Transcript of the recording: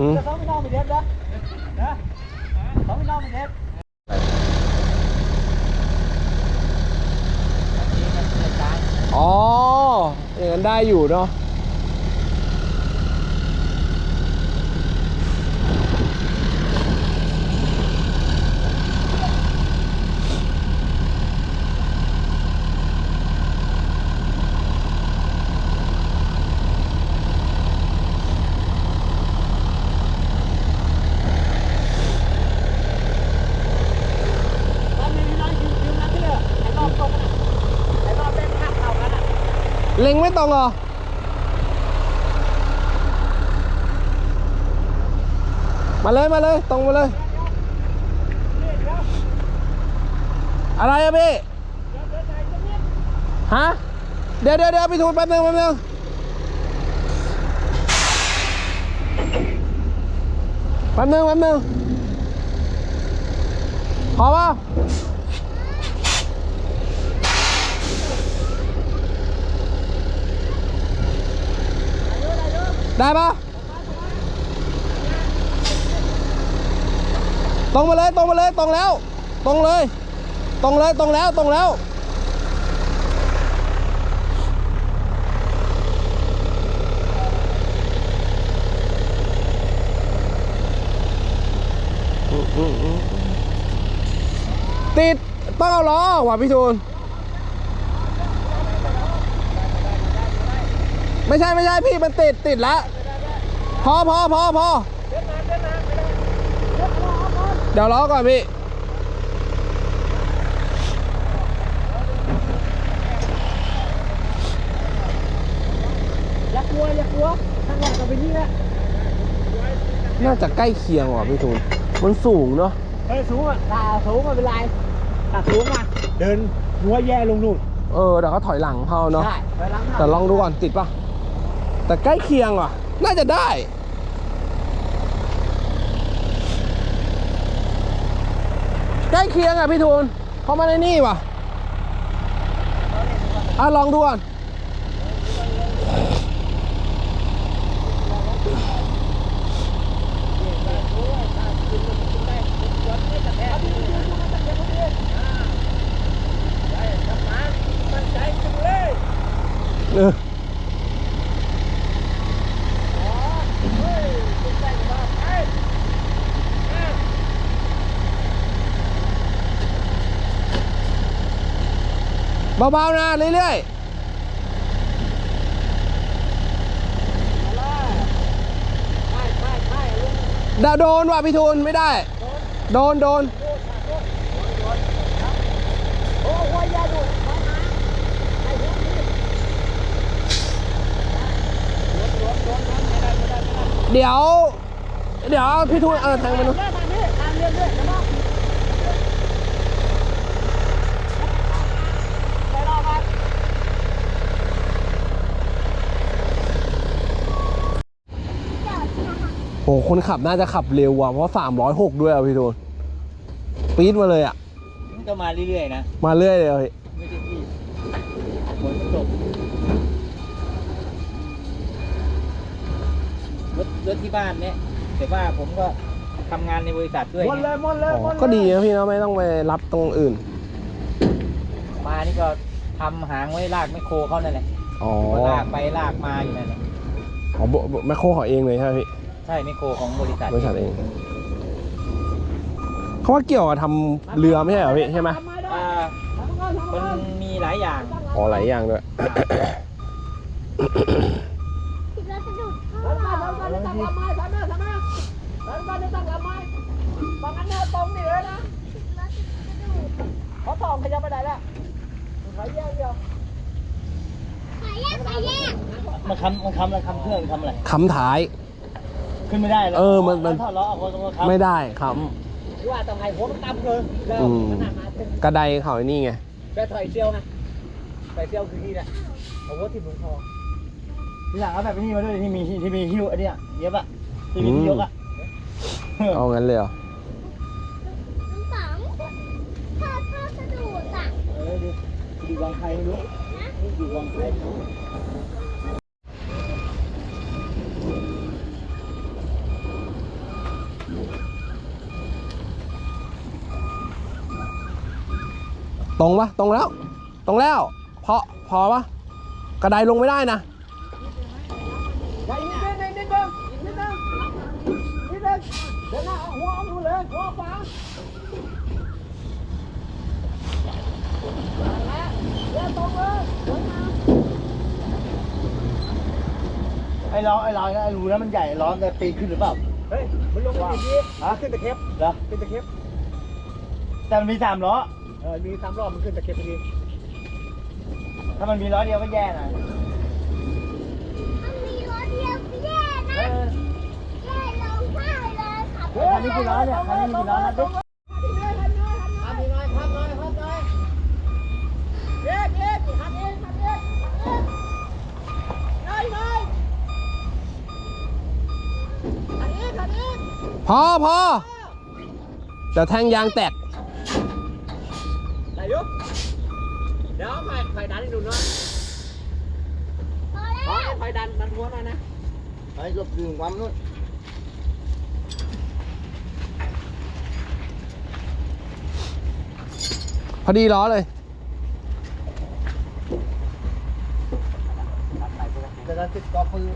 หืมจะต้องไปนอนไปเด็ดนะนะต้องไปนอนไปเด็ดอ๋ออย่างนั้นได้อยู่เนาะ ตอนนี้น้อยยืมยืมนักเที่ยวไอ้รอบตรงน่ะไอ้รอบเล่นข้างเข่ากันอะ เล็งไม่ตรงเหรอมาเลยมาเลยตรงมาเลย อะไรอะพี่ฮะเดี๋ยวเดี๋ยวเดี๋ยวพี่ทูนแป๊บนึงแป๊บนึงแป๊บนึงแป๊บนึงพอป่ะ ได้ปะตรงมาเลยตรงมาเลยตรงแล้ว ตรงเลย ตรงเลยตรงแล้วตรงแล้ว ติดต้องเอาล้อว่ะพี่ทูน ไม่ใช่ไม่ใช่พี่มันติดติดละพอพอพอพอเดี๋ยวล้อก่อนพี่อย่ากลัวอย่ากลัวข้างหลังก็เป็นนี่แหละน่าจะใกล้เคียงว่ะพี่ทูนมันสูงเนาะเฮ้ยสูงอะตาสูงไม่เป็นไรตาสูงอะเดินหัวแย่ลงนู่นเออเดี๋ยวเขาถอยหลังเขาเนาะได้ไปล้างแต่ลองดูก่อนติดปะ แต่ใกล้เคียงว่ะ น่าจะได้ ใกล้เคียงอะพี่ทูนเขามาในนี่ว่ะอะลองดูก่อนเออ เฮ้ยเป็นใจมาไป เบาๆนะเรื่อยๆดาโดนว่ะพี่ทูลไม่ได้ โดนโดนเดี๋ยว เดี๋ยวพี่ทูลเออแทงมันู้นทางเรียนด้วยนะน้องไปรอครับ โห คนขับน่าจะขับเร็วว่ะเพราะสามร้อยหกด้วยอะพี่ทูนปี๊ดมาเลยอะ มันก็มาเรื่อยๆนะ มาเรื่อยเลยอะพี่ไม่ได้ที่ฝนตกรถรถที่บ้านเนี่ยแต่ว่าผมก็ทำงานในบริษัทด้วยหมดเลยไงหมดเลยอ๋หมอดเลยก็ดีนะพี่เนาะไม่ต้องไปรับตรงอื่น มานี่ก็ทำหางไว้ลากไมคโครเขานั่นแหละอ๋อก็ลากไปลากมาอยู่นั่นแหละอ๋อโบโบแมคโครของเองเลยใช่ไหมพี่ใช่ไมคโครของบริษัทบริษัทเองเขาว่าเกี่ยวกับทำเรือไม่ใช่เหรอพี่ใช่ไหมอ่ามันมีหลายอย่างอ๋อหลายอย่างด้วยคิดว่าสะดุดเข้าเขาตองขยับไปไหนแล้วขายแยกเดียวขายแยกขายแยกมันคำมันคำอะไรคำเครื่องคำอะไรคำท้าย ขึ้นไม่ได้แล้วเออมันมัน ถอดล้อออกก็ต้องคำไม่ได้คหรือว่าต้องไงหัวมันต่ำเลยแล้วอืมมันหนักมาเป็นำกระไดเขาไอ้นี่ไง แค่ถอยเซียวไงถอยเซียวคือนี่แหละเอาหัวที่หลวงคอทีหลังเอาแบบนี้มาด้วยที่มีที่มีหิ้วอันเนี้ยเย็บอะที่มีที่ยกอะเอางั้นเลยเหรอน้ำสังถ้าถ้าสะดุดอะเออดูดูวางใครไม่รู้ดูวางใครไม่รู้ อ ตรงปะตรงแล้ว ตรงแล้ว พอ พอปะกระไดลงไม่ได้นะไปนิดนึงนิดนึงนิดนึงนิดนึงนิดนึงเดี๋ยวหน้าเอาหัวเอาดูเลยหัวฟ้าไอ้ล้อไอ้ล้อไอ้รูนั้นมันใหญ่ล้อมันจะปีนขึ้นหรือเปล่า เฮ้ย มันลงมาอย่างนี้ฮะขึ้นตะเข็บเหรอขึ้นตะเข็บแต่มันมีสามล้อ เออมีสามรอบมันขึ้นตะเข็บพอดีถ้ามันมีล้อเดียวก็แย่หน่อยมันมีรถเดียวแย่เอนะอแย่ลงใต้เลยขับคันนี้กี่ล้อเนี่ยคันนี้กี่ล้อนะตุ๊กทำยังไงทำหน่อยทำหน่อยเด็กเด็กทำเองทำเองทำเองได้ไหมทำเองทำเองพอพอเดี๋ยวแทงยางแตก ได้อยุเดี๋ยวไฟไฟดันให้ดูหน่อยพอขอแล้วให้ไฟดันดันหัวหน่อยนะไอ้ก็คือความนู้นพอดีล้อเลยจะได้ติดกอปืน